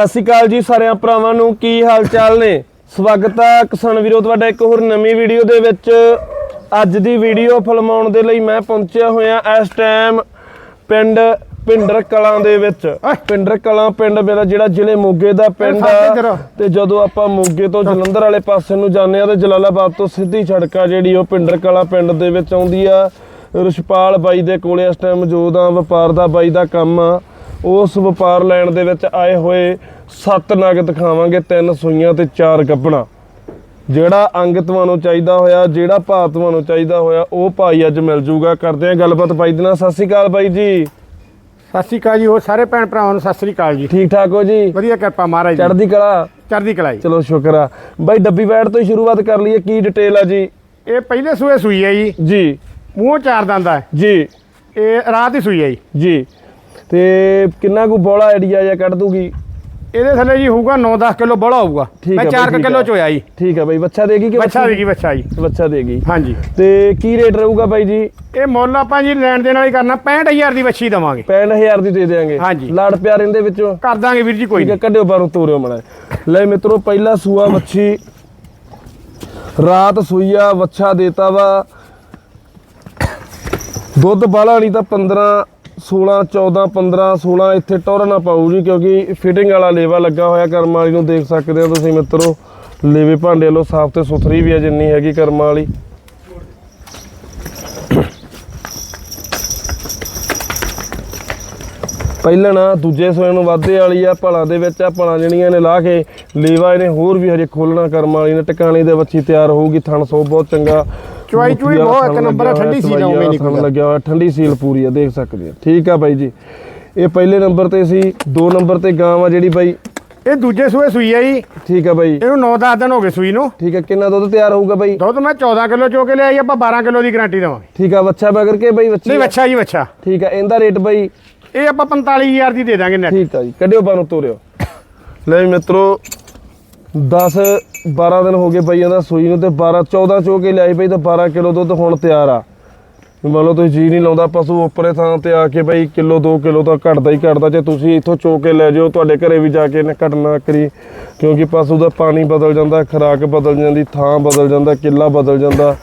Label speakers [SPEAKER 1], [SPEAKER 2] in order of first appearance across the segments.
[SPEAKER 1] ਸਤਿ ਸ਼੍ਰੀ ਅਕਾਲ ਜੀ ਸਾਰਿਆਂ ਭਰਾਵਾਂ ਨੂੰ ਕੀ ਹਾਲ ਚਾਲ ਨੇ? ਸਵਾਗਤ ਹੈ ਕਿਸਾਨ ਵੀਰੋ ਤੁਹਾਡਾ ਇੱਕ ਹੋਰ ਨਵੀਂ ਵੀਡੀਓ ਦੇ ਵਿੱਚ। ਅੱਜ ਦੀ ਵੀਡੀਓ ਫਿਲਮਾਉਣ ਦੇ ਲਈ ਮੈਂ ਪਹੁੰਚਿਆ ਹੋਇਆ ਇਸ ਟਾਈਮ ਪਿੰਡ ਪਿੰਡਰ ਕਲਾਂ ਦੇ ਵਿੱਚ। ਪਿੰਡਰ ਕਲਾਂ ਪਿੰਡ ਮੇਰਾ ਜਿਹੜਾ ਜ਼ਿਲ੍ਹੇ ਮੋਗੇ ਦਾ ਪਿੰਡ ਆ। ਤੇ ਜਦੋਂ ਆਪਾਂ ਮੋਗੇ ਤੋਂ ਜਲੰਧਰ ਵਾਲੇ ਪਾਸੇ ਨੂੰ ਜਾਂਦੇ ਆ ਤੇ ਜਲਾਲਾਬਾਦ ਤੋਂ ਸਿੱਧੀ ਸੜਕ ਆ ਜਿਹੜੀ ਉਹ ਪਿੰਡਰ ਕਲਾਂ ਪਿੰਡ ਦੇ ਵਿੱਚ ਆਉਂਦੀ ਆ। ਰਿਸ਼ਪਾਲ ਬਾਈ ਦੇ ਕੋਲੇ ਇਸ ਟਾਈਮ ਮੌਜੂਦ ਆ ਵਪਾਰ ਦਾ ਬਾਈ ਦਾ ਕੰਮ ਆ। ਉਸ ਵਪਾਰ ਲੈਣ ਦੇ ਵਿੱਚ ਆਏ ਹੋਏ ਸੱਤ ਨਗ ਦਿਖਾਵਾਂਗੇ ਤਿੰਨ ਸੂਈਆਂ ਤੇ ਚਾਰ ਗੱਬਣਾ। ਜਿਹੜਾ ਅੰਗ ਤੁਹਾਨੂੰ ਚਾਹੀਦਾ ਹੋਇਆ ਜਿਹੜਾ ਭਾਅ ਤੁਹਾਨੂੰ ਚਾਹੀਦਾ ਹੋਇਆ ਉਹ ਭਾਈ ਅੱਜ ਮਿਲ ਜੂਗਾ। ਕਰਦੇ ਆ ਗੱਲਬਾਤ ਬਾਈ ਦੇ ਨਾਲ। ਸਤਿ ਸ਼੍ਰੀ ਅਕਾਲ ਬਾਈ ਜੀ।
[SPEAKER 2] ਸਤਿ ਸ਼੍ਰੀ ਅਕਾਲ ਜੀ ਉਹ ਸਾਰੇ ਭੈਣ ਭਰਾਵਾਂ ਨੂੰ ਸਤਿ ਸ਼੍ਰੀ ਅਕਾਲ ਜੀ।
[SPEAKER 1] ਠੀਕ ਠਾਕ ਹੋ ਜੀ?
[SPEAKER 2] ਵਧੀਆ ਕਿਰਪਾ ਮਹਾਰਾਜ ਜੀ
[SPEAKER 1] ਚੜ੍ਹਦੀ ਕਲਾ?
[SPEAKER 2] ਚੜ੍ਹਦੀ ਕਲਾਈ
[SPEAKER 1] ਚਲੋ ਸ਼ੁਕਰ ਆ। ਬਾਈ ਡੱਬੀ ਬੈਠ ਤੋਂ ਹੀ ਸ਼ੁਰੂਆਤ ਕਰ ਲਈਏ। ਕੀ ਡਿਟੇਲ ਆ ਜੀ?
[SPEAKER 2] ਇਹ ਪਹਿਲੇ ਸੂਏ ਸੂਈ ਹੈ ਜੀ।
[SPEAKER 1] ਜੀ।
[SPEAKER 2] ਮੂੰਹ ਚਾਰ ਦੰਦਾ ਹੈ
[SPEAKER 1] ਜੀ।
[SPEAKER 2] ਇਹ ਰਾਤ ਹੀ ਸੂਈ ਹੈ ਜੀ।
[SPEAKER 1] ਜੀ। ਤੇ ਕਿੰਨਾ ਕੁ ਬੋਲਾ ਆਈਡੀਆ ਜਾਂ ਕੱਢ ਦੂਗੀ?
[SPEAKER 2] ਇਹਦੇ ਥੱਲੇ ਜੀ ਹੋਊਗਾ 9-10 ਕਿਲੋ ਬੜਾ ਹੋਊਗਾ।
[SPEAKER 1] ਠੀਕ
[SPEAKER 2] ਮੈਂ
[SPEAKER 1] ਹੈ
[SPEAKER 2] 4
[SPEAKER 1] ਬਾਈ, ਠੀਕ
[SPEAKER 2] ਕਿਲੋ
[SPEAKER 1] ਹੈ।
[SPEAKER 2] ਚ ਹੋਇਆ ਜੀ।
[SPEAKER 1] ਠੀਕ ਆ ਬਾਈ ਬੱਚਾ ਦੇਗੀ ਕਿ
[SPEAKER 2] ਬੱਚਾ ਦੀ ਕੀ ਬੱਚਾ ਜੀ।
[SPEAKER 1] ਬੱਚਾ ਦੇਗੀ
[SPEAKER 2] ਹਾਂਜੀ।
[SPEAKER 1] ਤੇ ਕੀ ਰੇਟ ਰਹੂਗਾ ਬਾਈ ਜੀ?
[SPEAKER 2] ਇਹ ਮੁੱਲ ਆਪਾਂ ਜੀ ਲੈਣ ਦੇ ਨਾਲ ਹੀ ਕਰਨਾ 65000 ਦੀ ਬੱਚੀ ਦਵਾਂਗੇ।
[SPEAKER 1] 65000 ਦੀ ਦੇ ਦੇਾਂਗੇ
[SPEAKER 2] ਹਾਂਜੀ।
[SPEAKER 1] ਲਾੜ ਪਿਆਰ ਇਹਦੇ ਵਿੱਚੋਂ?
[SPEAKER 2] ਕਰ ਦਾਂਗੇ ਵੀਰ ਜੀ ਕੋਈ
[SPEAKER 1] ਹੈ
[SPEAKER 2] ਨਹੀਂ।
[SPEAKER 1] ਕੱਢਿਓ ਬਾਹਰੋਂ ਤੋਰਿਓ ਮੜਾ ਲੈ ਮਿੱਤਰੋ ਪਹਿਲਾ ਸੂਆ ਮੱਛੀ ਰਾਤ ਸੂਈਆ ਵੱਛਾ ਦੇਤਾ ਵਾ। ਦੁੱਧ ਬਾਲਾ ਨਹੀਂ ਤਾਂ 15 16 14 15 16 ਇੱਥੇ ਟੋਰ ਨਾ ਪਾਊ ਜੀ, ਕਿਉਂਕਿ ਫਿਟਿੰਗ ਵਾਲਾ ਲੇਵਾ ਲੱਗਾ ਹੋਇਆ ਕਰਮ ਵਾਲੀ ਨੂੰ ਦੇਖ ਸਕਦੇ ਹੋ ਤੁਸੀਂ ਮਿੱਤਰੋ। ਲੇਵੇ ਭਾਂਡੇ ਵੱਲੋਂ ਸਾਫ਼ ਤੇ ਸੁਥਰੀ ਵੀ ਹੈ ਜਿੰਨੀ ਹੈਗੀ ਕਰਮ ਵਾਲੀ। ਪਹਿਲਾਂ ਨਾ ਦੂਜੇ ਸੋਏ ਨੂੰ ਵਾਧੇ ਵਾਲੀ ਆ ਭਲਾਂ ਦੇ ਵਿੱਚ ਆ ਭਲਾਂ ਜਿਹੜੀਆਂ ਨੇ ਲਾ ਕੇ ਲੇਵਾ ਇਹਨੇ ਹੋਰ ਵੀ ਹਜੇ ਖੋਲਣਾ ਕਰਮ ਵਾਲੀ ਨੇ ਟਿਕਾਣੇ ਦੇ ਵੱਛੀ ਤਿਆਰ ਹੋਊਗੀ ਥਣ ਸੋ ਬਹੁਤ ਚੰਗਾ।
[SPEAKER 2] ਚੁਆਈ ਚੁਈ ਬਹੁਤ ਇੱਕ ਨੰਬਰ ਆ, ਠੰਡੀ ਸੀਲ ਉਵੇਂ ਨਹੀਂ ਕੋਈ।
[SPEAKER 1] ਲੱਗਿਆ ਹੋਇਆ ਠੰਡੀ ਸੀਲ ਪੂਰੀ ਆ ਦੇਖ ਸਕਦੇ ਆ ਠੀਕ ਆ ਬਾਈ ਜੀ। ਇਹ ਪਹਿਲੇ ਨੰਬਰ ਤੇ ਸੀ ਦੋ ਨੰਬਰ ਤੇ ਗਾਂ ਆ ਜਿਹੜੀ ਬਾਈ।
[SPEAKER 2] ਇਹ ਦੂਜੇ ਸੂਏ ਸੂਈ ਹੈ ਜੀ।
[SPEAKER 1] ਠੀਕ ਆ ਬਾਈ।
[SPEAKER 2] ਇਹਨੂੰ 9-10 ਦਿਨ ਹੋ ਗਏ ਸੂਈ ਨੂੰ।
[SPEAKER 1] ਠੀਕ ਆ ਕਿੰਨਾ ਦੁੱਧ ਤਿਆਰ ਹੋਊਗਾ ਬਾਈ?
[SPEAKER 2] ਦੁੱਧ ਮੈਂ 14 ਕਿਲੋ ਚੋ ਕੇ ਲਿਆਈ ਆਪਾਂ 12 ਕਿਲੋ ਦੀ ਗਾਰੰਟੀ ਦੇਵਾਂਗੇ।
[SPEAKER 1] ਠੀਕ ਆ ਬੱਚਾ ਮਗਰ ਕੇ ਬਾਈ ਬੱਚੀ
[SPEAKER 2] ਨਹੀਂ
[SPEAKER 1] ਆ?
[SPEAKER 2] ਬੱਚਾ ਜੀ ਬੱਚਾ
[SPEAKER 1] ਠੀਕ ਆ ਇਹਦਾ ਰੇਟ ਬਾਈ
[SPEAKER 2] ਇਹ ਆਪਾਂ 45000 ਦੀ ਦੇ ਦਾਂਗੇ ਨੈਟ
[SPEAKER 1] ਠੀਕ ਆ ਜੀ, ਕੱਢਿਓ ਬਾਹਰੋਂ, ਤੋਰਿਓ। ਲੈ ਵੀ ਮਿੱਤਰੋ 10 12 ਦਿਨ ਹੋ ਗਏ ਬਈਆਂ ਦਾ ਸੂਈ ਨੂੰ ਤੇ 12 14 ਚੋ ਕੇ ਲਿਆਈ ਬਈ ਤਾਂ 12 ਕਿਲੋ ਦੁੱਧ ਹੁਣ ਤਿਆਰ ਆ। ਮੰਨ ਲਓ ਤੁਸੀਂ ਜੀ ਨਹੀਂ ਲਾਉਂਦਾ, ਪਸ਼ੂ ਉੱਪਰੇ ਥਾਂ ਤੇ ਆ ਕੇ ਬਈ ਕਿਲੋ 2 ਕਿਲੋ ਤਾਂ ਘਟਦਾ ਹੀ ਘਟਦਾ, ਜੇ ਤੁਸੀਂ ਇੱਥੋਂ ਚੋ ਕੇ ਲੈ ਜਾਓ, ਤੁਹਾਡੇ ਘਰੇ ਵੀ ਜਾ ਕੇ ਇਹਨੇ ਘਟਣਾ ਕਰੀ, ਕਿਉਂਕਿ ਪਸ਼ੂ ਦਾ ਪਾਣੀ ਬਦਲ ਜਾਂਦਾ, ਖੁਰਾਕ ਬਦਲ ਜਾਂਦੀ, ਥਾਂ ਬਦਲ ਜਾਂਦਾ, ਕਿੱਲਾ ਬਦਲ ਜਾਂਦਾ।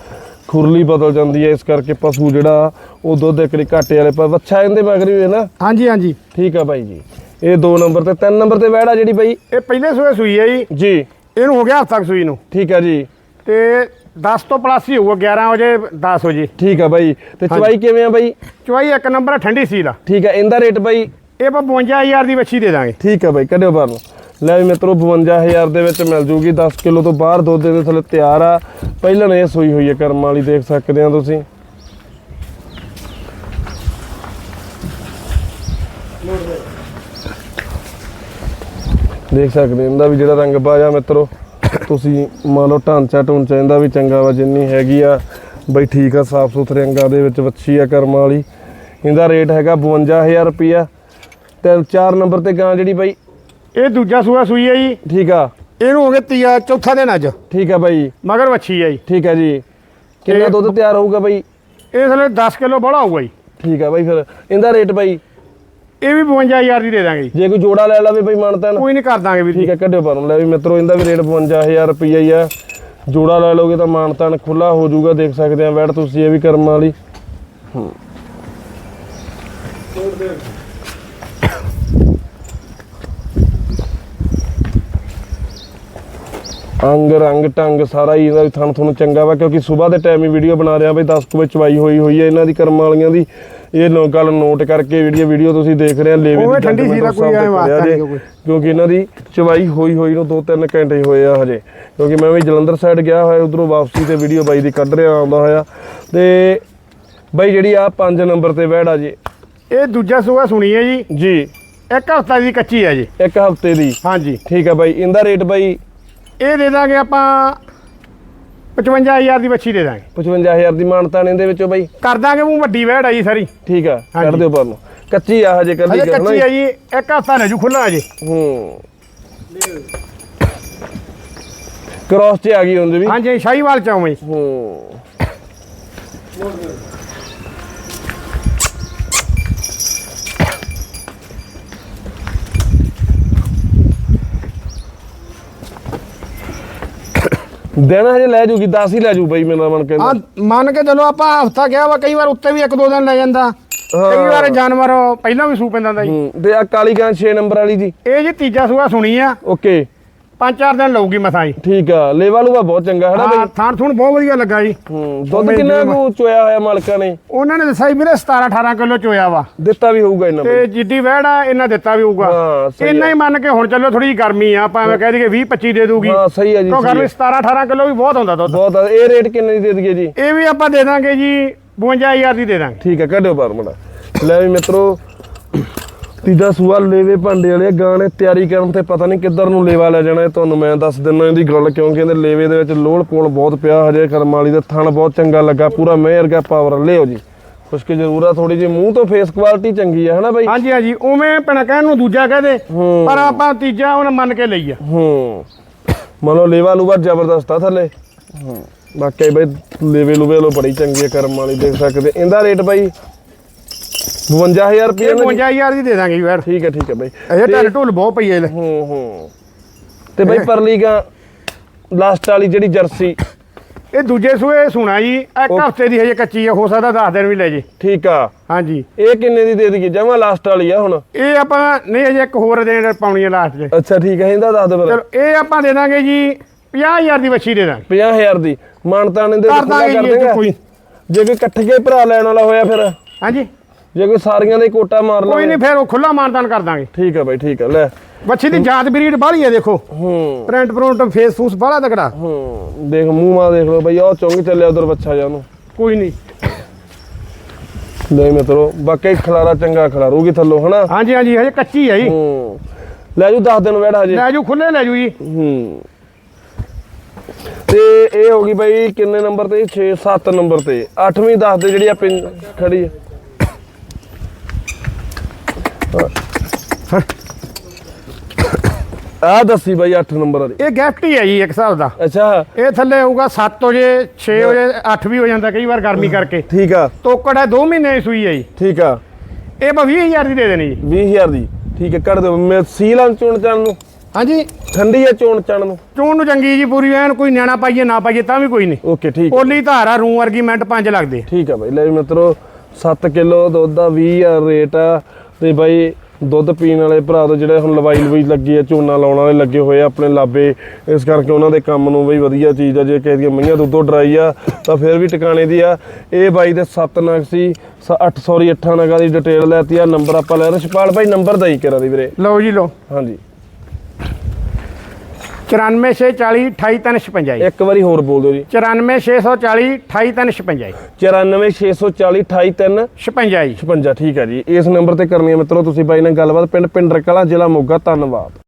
[SPEAKER 1] ਖੁਰਲੀ ਬਦਲ ਜਾਂਦੀ ਹੈ ਇਸ ਕਰਕੇ ਪਸ਼ੂ ਜਿਹੜਾ ਉਹ ਦੁੱਧ ਇੱਕ ਵਾਰੀ ਘਾਟੇ ਵਾਲੇ ਪਰ ਵੱਛਾ ਇਹਦੇ ਮਗਰ ਵੀ ਹੈ ਨਾ?
[SPEAKER 2] ਹਾਂਜੀ ਹਾਂਜੀ।
[SPEAKER 1] ਠੀਕ ਆ ਬਾਈ ਜੀ। ਇਹ 2 ਨੰਬਰ ਤੇ 3 ਨੰਬਰ ਤੇ ਵੈੜ ਆ ਜਿਹੜੀ ਬਾਈ?
[SPEAKER 2] ਇਹ ਪਹਿਲੇ ਸੂਏ ਸੂਈ ਹੈ ਜੀ।
[SPEAKER 1] ਜੀ।
[SPEAKER 2] ਇਹਨੂੰ ਹੋ ਗਿਆ ਕੁ ਸੂਈ ਨੂੰ।
[SPEAKER 1] ਠੀਕ ਆ ਜੀ।
[SPEAKER 2] ਤੇ 10 ਤੋਂ ਪਲੱਸ ਹੀ ਹੋਊਗਾ 11 ਵਜੇ 10 ਵਜੇ।
[SPEAKER 1] ਠੀਕ ਆ ਬਾਈ। ਤੇ ਚਵਾਈ ਕਿਵੇਂ ਆ ਬਾਈ?
[SPEAKER 2] ਚੁਆਈ ਇੱਕ ਨੰਬਰ ਠੰਡੀ ਸੀਲ ਆ।
[SPEAKER 1] ਠੀਕ ਆ ਇਹਦਾ ਰੇਟ ਬਾਈ?
[SPEAKER 2] ਇਹ ਆਪਾਂ 52000 ਦੀ ਵੱਛੀ ਦੇ ਦਾਂਗੇ।
[SPEAKER 1] ਠੀਕ ਆ ਬਾਈ ਕੱਢਿਓ ਬਾਹਰ ਨੂੰ। ਲੈ ਵੀ ਮਿੱਤਰੋ 52000 ਦੇ ਵਿੱਚ ਮਿਲ ਜੂਗੀ। 10 ਕਿਲੋ ਤੋਂ ਬਾਹਰ ਦੁੱਧ ਦੇ ਥੱਲੇ ਤਿਆਰ ਆ। ਪਹਿਲਾਂ ਇਹ ਸੂਈ ਹੋਈ ਹੈ ਕਰਮ ਵਾਲੀ ਦੇਖ ਸਕਦੇ ਆ ਤੁਸੀਂ। ਦੇਖ ਸਕਦੇ ਇਹਦਾ ਵੀ ਜਿਹੜਾ ਰੰਗ ਬਾਜਾ ਮਿੱਤਰੋ, ਤੁਸੀਂ ਮੰਨ ਲਓ ਢਾਂਚਾ ਢੂੰਚਾ, ਇਹਦਾ ਵੀ ਚੰਗਾ ਵਾ, ਜਿੰਨੀ ਹੈਗੀ ਆ। ਬਈ ਠੀਕ ਆ ਸਾਫ਼ ਸੁਥਰੇ ਅੰਗਾਂ ਦੇ ਵਿੱਚ ਵੱਛੀ ਆ ਕਰਮ ਵਾਲੀ। ਇਹਦਾ ਰੇਟ ਹੈਗਾ 52000 ਰੁਪਿਆ ਤੇ 4 ਨੰਬਰ ਤੇ ਗਾਂ ਜਿਹੜੀ ਬਾਈ
[SPEAKER 2] ਇਹ ਦੂਜਾ ਸੂਆ ਸੂਈ ਹੈ ਜੀ।
[SPEAKER 1] ਠੀਕ ਆ।
[SPEAKER 2] ਇਹਨੂੰ ਹੋ ਗਿਆ ਤੀਆ ਚੌਥਾ ਦਿਨ ਅੱਜ।
[SPEAKER 1] ਠੀਕ ਆ ਬਾਈ।
[SPEAKER 2] ਮਗਰ ਵੱਛੀ ਹੈ ਜੀ।
[SPEAKER 1] ਠੀਕ ਆ ਜੀ। ਕਿੰਨਾ ਦੁੱਧ ਤਿਆਰ ਹੋਊਗਾ ਬਾਈ?
[SPEAKER 2] ਇਹ ਥਲੇ 10 ਕਿਲੋ ਬੜਾ ਹੋਊਗਾ ਜੀ।
[SPEAKER 1] ਠੀਕ ਆ ਬਾਈ ਫਿਰ। ਇਹਦਾ ਰੇਟ ਬਾਈ?
[SPEAKER 2] ਇਹ ਵੀ 52000 ਦੀ ਦੇ ਦਾਂਗੇ ਜੀ।
[SPEAKER 1] ਕੋਈ ਜੋੜਾ ਲੈ ਲਵੇ ਬਾਈ ਮਾਨਤਾ ਨਾ
[SPEAKER 2] ਕੋਈ ਨਹੀਂ ਕਰ ਦਾਂਗੇ ਵੀਰ
[SPEAKER 1] ਠੀਕ ਆ ਕੱਢਿਓ ਪਰ ਲੈ ਵੀ ਮਿੱਤਰੋ ਇਹਦਾ ਵੀ ਰੇਟ 55000 ਰੁਪਈਆ ਹੀ ਆ। ਜੋੜਾ ਲੈ ਲਓਗੇ ਤਾਂ ਮਾਨਤਾਨ ਖੁੱਲਾ ਹੋ ਜਾਊਗਾ ਦੇਖ ਸਕਦੇ ਆ ਵੈਟ ਤੁਸੀਂ ਇਹ ਵੀ ਕਰਮ ਵਾਲੀ। ਅੰਗ ਰੰਗ ਟੰਗ ਸਾਰਾ ਹੀ ਇਹਦਾ ਥਣ ਤੁਹਾਨੂੰ ਚੰਗਾ ਵਾ ਕਿਉਂਕਿ ਸਵੇਰ ਦੇ ਟਾਈਮ ਹੀ ਵੀਡੀਓ ਬਣਾ ਰਿਹਾ ਬਈ 10 ਕੁ ਵਜੇ ਚਵਾਈ ਹੋਈ ਹੋਈ ਹੈ ਇਹਨਾਂ ਦੀ ਕਰਮ ਵਾਲੀਆਂ ਦੀ। ਇਹ ਲੋ ਗੱਲ ਨੋਟ ਕਰਕੇ ਵੀਡੀਓ ਵੀਡੀਓ ਤੁਸੀਂ ਦੇਖ ਰਹੇ ਆ ਲੇਵੇ ਦੀ
[SPEAKER 2] ਠੰਡੀ ਸੀ
[SPEAKER 1] ਜੱਜਮੈਂਟ
[SPEAKER 2] ਕੋਈ ਐਂ ਵਾਸਤਾ ਨਹੀਂ।
[SPEAKER 1] ਕਿਉਂਕਿ ਇਹਨਾਂ ਦੀ ਚਵਾਈ ਹੋਈ ਹੋਈ ਨੂੰ 2-3 ਘੰਟੇ ਹੋਏ ਆ ਹਜੇ। ਕਿਉਂਕਿ ਮੈਂ ਵੀ ਜਲੰਧਰ ਸਾਈਡ ਗਿਆ ਹੋਇਆ ਉਧਰੋਂ ਵਾਪਸੀ ਤੇ ਵੀਡੀਓ ਬਾਈ ਦੀ ਕੱਢ ਰਿਹਾ ਆਉਂਦਾ ਹੋਇਆ। ਤੇ ਬਾਈ ਜਿਹੜੀ ਆ 5 ਨੰਬਰ ਤੇ ਵਹਿੜ ਆ ਜੀ।
[SPEAKER 2] ਇਹ ਦੂਜਾ ਸੂਆ ਸੁਣੀ ਹੈ ਜੀ।
[SPEAKER 1] ਜੀ।
[SPEAKER 2] ਇੱਕ ਹਫ਼ਤਾ ਦੀ ਕੱਚੀ ਹੈ ਜੀ।
[SPEAKER 1] ਇੱਕ ਹਫ਼ਤੇ ਦੀ।
[SPEAKER 2] ਹਾਂਜੀ।
[SPEAKER 1] ਠੀਕ ਆ ਬਾਈ ਇਹਦਾ ਰੇਟ ਬਾਈ
[SPEAKER 2] ਇਹ ਦੇ ਦਾਂਗੇ ਆਪਾਂ 55000 ਦੀ ਵੱਛੀ ਦੇ ਦਾਂਗੇ।
[SPEAKER 1] 55000 ਦੀ ਮਾਨਤਾ ਨੇ ਇਹਦੇ ਵਿੱਚੋਂ ਬਾਈ?
[SPEAKER 2] ਕਰ ਦਾਂਗੇ ਉਹ ਵੱਡੀ ਵਹਿੜ ਜੀ ਸਾਰੀ।
[SPEAKER 1] ਠੀਕ ਆ
[SPEAKER 2] ਹਾਂਜੀ।
[SPEAKER 1] ਦਿਓ ਪਰ ਨੂੰ ਕੱਚੀ ਆ ਹਜੇ
[SPEAKER 2] ਹਜੇ
[SPEAKER 1] ਕਰਨਾ
[SPEAKER 2] ਕੱਚੀ ਹੈ ਜੀ ਇੱਕ ਹਫ਼ਤਾ ਲੈ ਜੂ ਖੁੱਲਾ ਅਜੇ
[SPEAKER 1] ਹੂੰ। ਕ੍ਰਾਸ ਤੇ ਆ ਗਈ ਹੁੰਦੀ ਵੀ।
[SPEAKER 2] ਹਾਂਜੀ ਸ਼ਾਹੀਵਾਲ ਚ ਆਵੇਂ
[SPEAKER 1] ਹੂੰ। ਦਿਨ ਹਜੇ ਲੈ ਜੂਗੀ 10 ਹੀ ਲੈ ਜੂ ਬਈ ਮੇਰਾ ਮਨ
[SPEAKER 2] ਆ
[SPEAKER 1] ਕਹਿੰਦਾ
[SPEAKER 2] ਮੰਨ ਕੇ ਚਲੋ ਆਪਾਂ ਹਫਤਾ ਗਿਆ ਵਾ ਕਈ ਵਾਰ ਉੱਤੇ ਵੀ ਇੱਕ ਦੋ ਦਿਨ ਲੈ ਜਾਂਦਾ। ਕਈ ਵਾਰ ਜਾਨਵਰ ਪਹਿਲਾਂ ਵੀ ਸੂ ਪੈਂਦਾ ਹੁੰਦਾ ਜੀ
[SPEAKER 1] ਹੂੰ ਤੇ ਆ ਕਾਲੀ ਗਾਂ 6 ਨੰਬਰ ਵਾਲੀ ਜੀ।
[SPEAKER 2] ਇਹ ਜੀ ਤੀਜਾ ਸੂਆ ਸੁਣੀ ਆ।
[SPEAKER 1] ਓਕੇ।
[SPEAKER 2] ਪੰਜ ਚਾਰ ਦਿਨ ਲਊਗੀ ਮਸਾਂ ਜੀ
[SPEAKER 1] ਠੀਕ ਆ ਲੇਵਾ ਲੂਵਾ ਬਹੁਤ ਚੰਗਾ ਹੈ ਨਾ ਬਈ?
[SPEAKER 2] ਹਾਂ ਥਾਣ ਥੂਣ ਬਹੁਤ ਵਧੀਆ ਲੱਗਾ ਜੀ।
[SPEAKER 1] ਹੂੰ ਦੁੱਧ ਕਿੰਨਾ ਕੁ ਚੋਇਆ ਹੋਇਆ ਮਾਲਕਾਂ ਨੇ?
[SPEAKER 2] ਉਹਨਾਂ ਨੇ ਦੱਸਿਆ ਵੀਰੇ 17 18 ਕਿਲੋ ਚੋਇਆ ਵਾ।
[SPEAKER 1] ਦਿੱਤਾ ਵੀ ਹੋਊਗਾ ਇਹਨਾਂ
[SPEAKER 2] ਤੇ ਜਿੱਡੀ ਵਹਿੜ ਆ ਇਹਨਾਂ ਦਿੱਤਾ ਵੀ ਹੋਊਗਾ।
[SPEAKER 1] ਹਾਂ, ਸਹੀ
[SPEAKER 2] ਇੰਨਾ ਹੀ ਮੰਨ ਕੇ ਹੁਣ ਚੱਲੋ ਥੋੜੀ ਗਰਮੀ ਆ ਆਪਾਂ ਐਵੇਂ ਕਹਿ ਦਈਏ 20 25 ਦੇ ਦੂਗੀ
[SPEAKER 1] ਹਾਂ ਸਹੀ ਹੈ ਜੀ
[SPEAKER 2] ਕਿਉਂ
[SPEAKER 1] ਸਹੀ
[SPEAKER 2] ਗਰਮੀ
[SPEAKER 1] ਹੈ।
[SPEAKER 2] 17 18 ਕਿਲੋ ਵੀ ਬਹੁਤ ਹੁੰਦਾ ਦੁੱਧ।
[SPEAKER 1] ਬਹੁਤ ਆ। ਇਹ ਰੇਟ ਕਿੰਨੇ ਦੀ ਦੇ ਦਈਏ ਜੀ?
[SPEAKER 2] ਇਹ ਵੀ ਆਪਾਂ ਦੇ ਦਾਂਗੇ ਜੀ 52000 ਦੀ ਦੇ ਦਾਂਗੇ।
[SPEAKER 1] ਠੀਕ ਹੈ ਕੱਢਿਓ ਬਾਹਰ ਮੜਾ ਲੈ ਵੀ ਮਿੱਤਰੋ ਤੀਜਾ ਸੂਆ ਲੇਵੇ ਭਾਂਡੇ ਵਾਲੇ ਗਾਂ ਨੇ ਤਿਆਰੀ ਕਰਨ ਤੇ ਪਤਾ ਨਹੀਂ ਕਿੱਧਰ ਨੂੰ ਲੇਵਾ ਲੈ ਜਾਣਾ ਤੁਹਾਨੂੰ ਮੈਂ ਦੱਸ ਦਿੰਦਾ ਇਹਦੀ ਗੱਲ ਕਿਉਂਕਿ ਇਹਦੇ ਲੇਵੇ ਦੇ ਵਿੱਚ ਲੋਲ ਪੋਲ ਬਹੁਤ ਪਿਆ ਹਜੇ ਕਰਮ ਵਾਲੀ ਦਾ ਥਣ ਬਹੁਤ ਚੰਗਾ ਲੱਗਾ ਪੂਰਾ ਮਿਹਰ ਦਾ ਪਾਵਰ ਲਿਓ ਜੀ। ਖੁਸ਼ਕ ਜ਼ਰੂਰ ਆ ਥੋੜੀ ਜਿਹੀ ਮੂੰਹ ਤੋਂ ਫੇਸ ਕੁਆਲਿਟੀ ਚੰਗੀ ਆ ਹਨਾ ਬਾਈ?
[SPEAKER 2] ਹਾਂਜੀ ਹਾਂਜੀ ਉਵੇਂ ਭੈਣਾ ਕਹਿਣ ਨੂੰ ਦੂਜਾ ਕਹਦੇ ਪਰ ਆਪਾਂ ਤੀਜਾ ਉਹਨਾਂ ਮੰਨ ਕੇ ਲਈ ਆ
[SPEAKER 1] ਹੂੰ। ਮਨੋ ਲੇਵਾ ਲੂਵਾ ਜ਼ਬਰਦਸਤ ਆ ਥੱਲੇ। ਹੂੰ। ਬਾਕੀ ਬਾਈ ਲੇਵੇ ਲੂਵੇ ਲੋ ਬੜੀ ਚੰਗੀ ਆ ਕਰਮ ਵਾਲੀ ਦੇਖ ਸਕਦੇ ਇਹਦਾ ਰੇਟ ਬਾਈ 52000 ਰੁਪਏ
[SPEAKER 2] ਇਹ 52000 ਦੀ। ਦੇ ਦਾਂਗੇ ਜੀ ਯਾਰ
[SPEAKER 1] ਠੀਕ ਹੈ ਠੀਕ ਹੈ ਬਾਈ।
[SPEAKER 2] ਇਹ ਢੱਲ ਢੁੱਲ ਬਹੁਤ ਪਈ ਐ
[SPEAKER 1] ਹੂੰ ਹੂੰ। ਤੇ ਬਾਈ ਪਰਲੀ ਗਾ ਲਾਸਟ ਵਾਲੀ ਜਿਹੜੀ ਜਰਸੀ।
[SPEAKER 2] ਇਹ ਦੂਜੇ ਸੂਏ ਸੁਣਾ ਜੀ ਇੱਕ ਹਫ਼ਤੇ ਦੀ ਹਜੇ ਕੱਚੀ ਆ ਹੋ ਸਕਦਾ 10 ਦਿਨ ਵੀ ਲੈ ਜੇ।
[SPEAKER 1] ਠੀਕ ਆ।
[SPEAKER 2] ਹਾਂਜੀ।
[SPEAKER 1] ਇਹ ਕਿੰਨੇ ਦੀ ਦੇ ਦਈਏ? ਜਮਾ ਲਾਸਟ ਵਾਲੀ ਆ ਹੁਣ।
[SPEAKER 2] ਇਹ ਆਪਾਂ ਨਹੀਂ ਹਜੇ ਇੱਕ ਹੋਰ ਦੇਣ ਪਾਉਣੀ ਆ ਲਾਸਟ 'ਚ
[SPEAKER 1] ਅੱਛਾ ਠੀਕ ਹੈ ਇਹਦਾ ਦੱਸ ਦੇ ਫਿਰ।
[SPEAKER 2] ਚਲੋ ਇਹ ਆਪਾਂ ਦੇ ਦਾਂਗੇ ਜੀ 50000 ਦੀ ਵੱਛੀ ਦੇ ਦਾਂਗੇ।
[SPEAKER 1] 50000 ਦੀ। ਮਾਨਤਾਨ ਦੇ
[SPEAKER 2] ਕਰ ਦਾਂਗੇ ਜੀ ਕੋਈ।
[SPEAKER 1] ਜੇ ਕੋਈ ਇਕੱਠ ਕੇ ਭਰਾ ਲੈਣ ਵਾਲਾ ਹੋਇਆ ਫਿਰ।
[SPEAKER 2] ਹਾਂਜੀ।
[SPEAKER 1] ਜੇ ਕੋਈ ਸਾਰੀਆਂ ਦਾ ਕੋਟਾ ਮਾਰ
[SPEAKER 2] ਕੋਈ
[SPEAKER 1] ਲਵੇ।
[SPEAKER 2] ਨਹੀਂ ਫਿਰ ਉਹ ਖੁੱਲਾ ਮਾਨਦਾਨ ਕਰ ਦਾਂਗੇ।
[SPEAKER 1] ਠੀਕ ਆ ਬਾਈ ਠੀਕ ਆ ਲੈ।
[SPEAKER 2] ਵੱਛੀ ਦੀ ਜਾਤ ਬਰੀਡ ਬਾਹਲੀ ਹੈ ਦੇਖੋ।
[SPEAKER 1] ਹੂੰ।
[SPEAKER 2] ਪ੍ਰਿੰਟ ਪ੍ਰਿੰਟ ਫੇਸ ਫੂਸ ਬਾਹਲਾ ਤਕੜਾ।
[SPEAKER 1] ਹੂੰ ਦੇਖ ਮੂੰਹ ਮਾ ਦੇਖ ਲਓ ਬਈ ਉਹ ਚੁੰਗ ਚੱਲਿਆ ਉਧਰ ਬੱਚਾ ਜਾ ਉਹਨੂੰ।
[SPEAKER 2] ਕੋਈ ਨਹੀਂ।
[SPEAKER 1] ਲੈ ਮਿੱਤਰੋ ਬਾਕੀ ਖਲਾਰਾ ਚੰਗਾ ਖਲਾਰੂਗੀ ਥੱਲੋਂ ਹਨਾ?
[SPEAKER 2] ਹਾਂਜੀ ਹਾਂਜੀ ਹਜੇ ਕੱਚੀ ਹੈ ਜੀ।
[SPEAKER 1] ਹੂੰ। ਲੈ ਜੂ 10 ਦਿਨ ਵੇੜਾ ਹਜੇ।
[SPEAKER 2] ਲੈ ਜੂ ਖੁੱਲੇ ਲੈ ਜੂ ਜੀ।
[SPEAKER 1] ਹੂੰ। ਤੇ ਇਹ ਹੋ ਗਈ ਬਈ ਕਿੰਨੇ ਨੰਬਰ ਤੇ? 6 7 ਨੰਬਰ ਤੇ। 8ਵੀਂ 10 ਤੇ ਜਿਹੜੀ ਆ ਖੜੀ ਹੈ ਆ ਦੱਸੀ ਬਈ 8 ਨੰਬਰ ਵਾਲੀ।
[SPEAKER 2] ਇਹ ਗਿਫਟ ਹੀ ਹੈ ਜੀ ਇੱਕ ਹਿਸਾਬ ਦਾ।
[SPEAKER 1] ਅੱਛਾ।
[SPEAKER 2] ਇਹ ਥੱਲੇ ਹੋਊਗਾ 7 ਵਜੇ 6 ਵਜੇ 8 ਵੀ ਹੋ ਜਾਂਦਾ ਕਈ ਵਾਰ ਗਰਮੀ ਕਰਕੇ।
[SPEAKER 1] ਠੀਕ ਆ।
[SPEAKER 2] ਤੋਕੜ ਹੈ 2 ਮਹੀਨੇ ਦੀ ਸੂਈ ਹੈ ਜੀ।
[SPEAKER 1] ਠੀਕ ਆ।
[SPEAKER 2] ਇਹ ਮੈਂ 20000 ਦੀ ਦੇ ਦੇਣੀ ਜੀ।
[SPEAKER 1] 20000 ਦੀ। ਠੀਕ ਹੈ ਕੱਢ ਦਿਓ। ਮੈਂ ਸੀਲਾਂ ਚੋਣ ਚਣ ਨੂੰ।
[SPEAKER 2] ਹਾਂਜੀ।
[SPEAKER 1] ਠੰਡੀ ਆ ਚੋਣ ਚਣ ਨੂੰ।
[SPEAKER 2] ਚੋਣ ਨੂੰ ਚੰਗੀ ਜੀ ਪੂਰੀ ਐਨ ਕੋਈ ਨਿਆਣਾ ਪਾਈਏ ਨਾ ਪਾਈਏ ਤਾਂ ਵੀ ਕੋਈ ਨਹੀਂ।
[SPEAKER 1] ਓਕੇ ਠੀਕ
[SPEAKER 2] ਓਲੀ ਧਾਰਾ ਰੂ ਵਰਗੀ ਮਿੰਟ 5 ਲੱਗਦੇ।
[SPEAKER 1] ਠੀਕ ਆ ਬਾਈ। ਲੈ ਮਿੱਤਰੋ 7 ਕਿਲੋ ਦੁੱਧ ਦਾ 20000 ਰੇਟ ਆ। ਤੇ ਬਾਈ ਦੁੱਧ ਪੀਣ ਵਾਲੇ ਭਰਾ ਤੋਂ ਜਿਹੜੇ ਹੁਣ ਲਵਾਈ ਲਵਾਈ ਲੱਗੀ ਆ ਝੋਨਾ ਲਾਉਣ ਵਾਲੇ ਲੱਗੇ ਹੋਏ ਆ ਆਪਣੇ ਲਾਬੇ ਇਸ ਕਰਕੇ ਉਹਨਾਂ ਦੇ ਕੰਮ ਨੂੰ ਬਈ ਵਧੀਆ ਚੀਜ਼ ਆ ਜੇ ਕਿਸੇ ਦੀਆਂ ਮਈਆਂ ਦੁੱਧੋਂ ਡਰਾਈ ਆ ਤਾਂ ਫਿਰ ਵੀ ਟਿਕਾਣੇ ਦੀ ਆ। ਇਹ ਬਾਈ ਦੇ 7 ਨਗ ਸੀ 8 ਸੌਰੀ 8 ਨਗਾਂ ਦੀ ਡਿਟੇਲ ਲੈਤੀ ਆ ਨੰਬਰ ਆਪਾਂ ਲੈ ਰਸ਼ਪਾਲ ਬਾਈ ਨੰਬਰ ਦਈ ਕਰਾ ਦੀ ਵੀਰੇ।
[SPEAKER 2] ਲਓ ਜੀ ਲਓ।
[SPEAKER 1] ਹਾਂਜੀ।
[SPEAKER 2] 94640 28356 ਜੀ
[SPEAKER 1] ਇੱਕ ਵਾਰੀ ਹੋਰ ਬੋਲ ਦਿਓ ਜੀ।
[SPEAKER 2] 94640 28356 ਜੀ
[SPEAKER 1] 94640 283
[SPEAKER 2] 56 ਜੀ।
[SPEAKER 1] 56 ਠੀਕ ਹੈ ਜੀ। ਇਸ ਨੰਬਰ ਤੇ ਕਰਨੀ ਹੈ ਮਿੱਤਰੋ ਤੁਸੀਂ ਬਾਈ ਨਾਲ ਗੱਲਬਾਤ। ਪਿੰਡ ਪਿੰਡਰ ਕਲਾ ਜ਼ਿਲ੍ਹਾ ਮੋਗਾ। ਧੰਨਵਾਦ।